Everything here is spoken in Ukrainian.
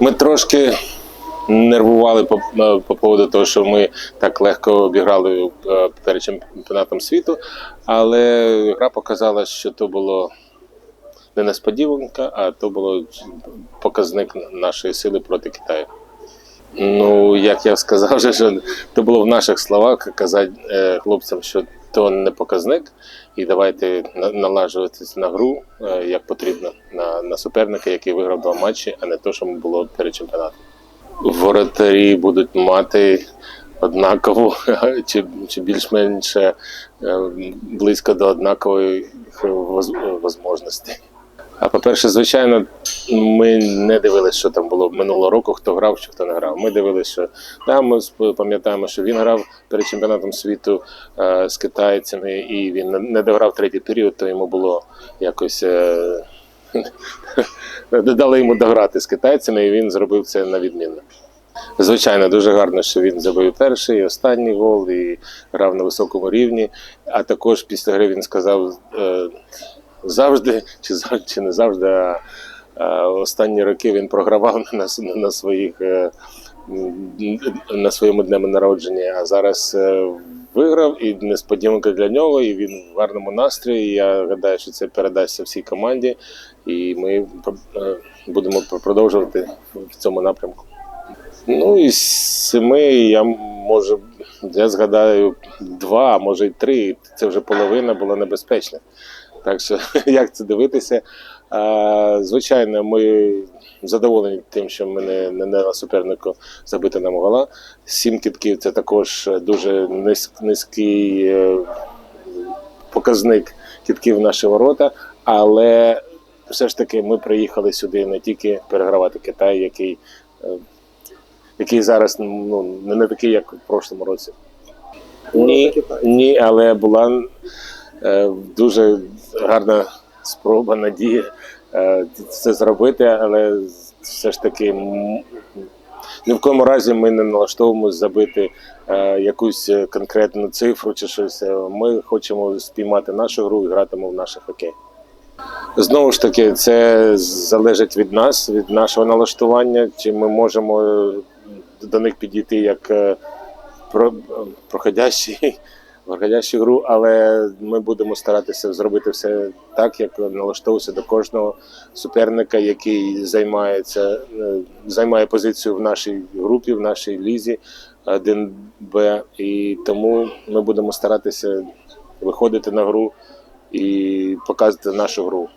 Ми трошки нервували по, е, по поводу того, що ми так легко обіграли е, перед чемпіонатом світу, але гра показала, що то було не несподіванка, а то було показник нашої сили проти Китаю. Ну, як я сказав, вже, що то було в наших словах казати е, хлопцям, що то не показник, і давайте налажуватись на гру як потрібно на, суперника, який виграв два матчі, а не то, що було перед чемпіонатом. Воротарі будуть мати однакову чи, чи більш-менш е, близько до однакової можливості. А по-перше, звичайно, ми не дивилися, що там було минулого року, хто грав, чи хто не грав. Ми дивилися, що да, ми пам'ятаємо, що він грав перед чемпіонатом світу е, з китайцями, і він не дограв третій період, то йому було якось. Е, дали йому дограти з китайцями, і він зробив це на відмінно. Звичайно, дуже гарно, що він забив перший, і останній гол і грав на високому рівні. А також після гри він сказав е, завжди, чи чи не завжди, а, а останні роки він програвав на, на своїх. е, На своєму днем народження, а зараз е, виграв і несподіванка для нього, і він в гарному настрої. Я гадаю, що це передасться всій команді, і ми е, будемо продовжувати в цьому напрямку. Ну і з семи я можу, я згадаю два, може й три. Це вже половина була небезпечна. Так що як це дивитися? А, звичайно, ми задоволені тим, що ми не, не дали супернику забити нам гола. Сім кітків це також дуже низь- низький е, показник кітків в наші ворота, але все ж таки ми приїхали сюди не тільки перегравати Китай, який е, який зараз ну, не не такий, як в прошлому році. Ні, ні, але була е, дуже гарна спроба, надія е, це зробити, але все ж таки ні в якому разі ми не налаштовуємося забити е, якусь конкретну цифру чи щось. Е, Ми хочемо спіймати нашу гру і гратимемо в наш хокей. Знову ж таки, це залежить від нас, від нашого налаштування, чи ми можемо до них підійти як проходящий, проходящу гру, але ми будемо старатися зробити все так, як налаштовувався до кожного суперника, який займається, е, займає позицію в нашій групі, в нашій лізі 1Б. І тому ми будемо старатися виходити на гру і показувати нашу гру.